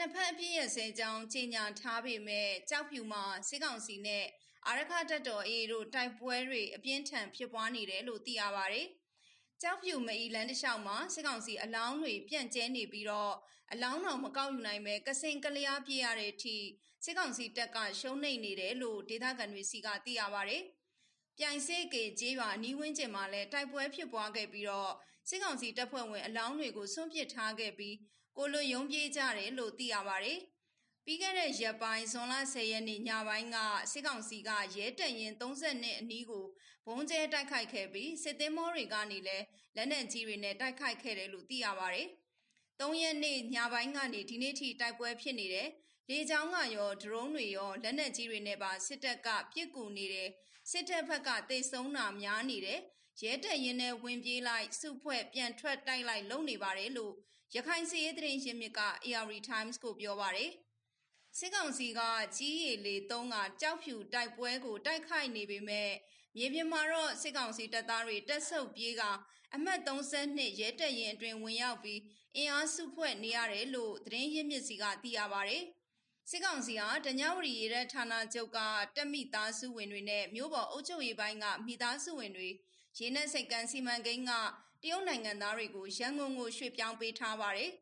နှစ်ဖက်အပြည့်ရစဲကြောင်းကြေညာထားပေမဲ့ကြောက်ဖြူမှာစစ်ကောင်စီနဲ့အာရခတပ်တော် AA တို့တိုက်ပွဲတွေအပြင်းထန်ဖြစ်ပွားနေတယ်လို့သိရပါတယ်။ကြောက်ဖြူမအီလန်တလျှောက်မှာစစ်ကောင်စီအလောင်းတွေပြန့်ကျဲနေပြီးတော့အလောင်းတော်မကောက်ယူနိုင်ပဲကစင်ကလျားပြရတဲ့အထိစစ်ကောင်စီတပ်ကရှုံးနိမ့်နေတယ်လို့ဒေသခံတွေစီကသိရပါတယ်။ ပြိုင်စေကေကျေးရွာနီးဝင်းကျင်မှာလည်းတိုက်ပွဲဖြစ်ပွားခဲ့ပြီးတော့စစ်ကောင်စီတပ်ဖွဲ့ဝင်အလောင်းတွေကိုဆွန့်ပစ်ထားခဲ့ပြီးကိုလွန်ရုံပြေးကြတယ်လို့သိရပါတယ်။ပြီးခဲ့တဲ့ရက်ပိုင်းဇွန်လ10ရက်နေ့ညပိုင်းကစစ်ကောင်စီကရဲတပ်ရင်30နှစ်အနီးကိုဘုံကျဲတိုက်ခိုက်ခဲ့ပြီးစစ်သည်မောတွေကနေလည်းလက်နက်ကြီးတွေနဲ့တိုက်ခိုက်ခဲ့တယ်လို့သိရပါတယ်။၃ရက်နေ့ညပိုင်းကနေဒီနေ့ထိတိုက်ပွဲဖြစ်နေတယ်။ လေကြောင်းကရောဒရုန်းတွေရောလက်နက်ကြီးတွေနဲ့ပါစစ်တပ်ကပြစ်ကူနေတယ်။စစ်တပ်ဘက်ကတိတ်ဆုံးတာများနေတယ်။ရဲတပ်ရင်နဲ့ဝင်ပြေးလိုက်စုဖွဲ့ပြန်ထွက်တိုက်လိုက်လုံနေပါတယ်လို့ရခိုင်စီရေးသတင်းရင်းမြစ်က AR Times ကိုပြောပါတယ်။စစ်ကောင်စီကကြီးရည်လေတုံးကကြောက်ဖြူတိုက်ပွဲကိုတိုက်ခိုက်နေပေမဲ့မြေပြင်မှာတော့စစ်ကောင်စီတပ်သားတွေတက်ဆုပ်ပြေးကအမှတ်32ရဲတပ်ရင်အတွင်ဝင်ရောက်ပြီးအင်အားစုဖွဲ့နေရတယ်လို့သတင်းရင်းမြစ်စီကသိရပါတယ်။ စစ်ကောင်စီဟာတညဝရီရဲတပ်ဌာနချုပ်ကတက်မိသားစုဝင်တွေနဲ့မြို့ပေါ်အုပ်ချုပ်ရေးပိုင်းကမိသားစုဝင်တွေရင်းနှက်စိတ်ကန်းစီမံကိန်းကတရုတ်နိုင်ငံသားတွေကိုရန်ကုန်ကိုရွှေ့ပြောင်းပေးထားပါတယ်။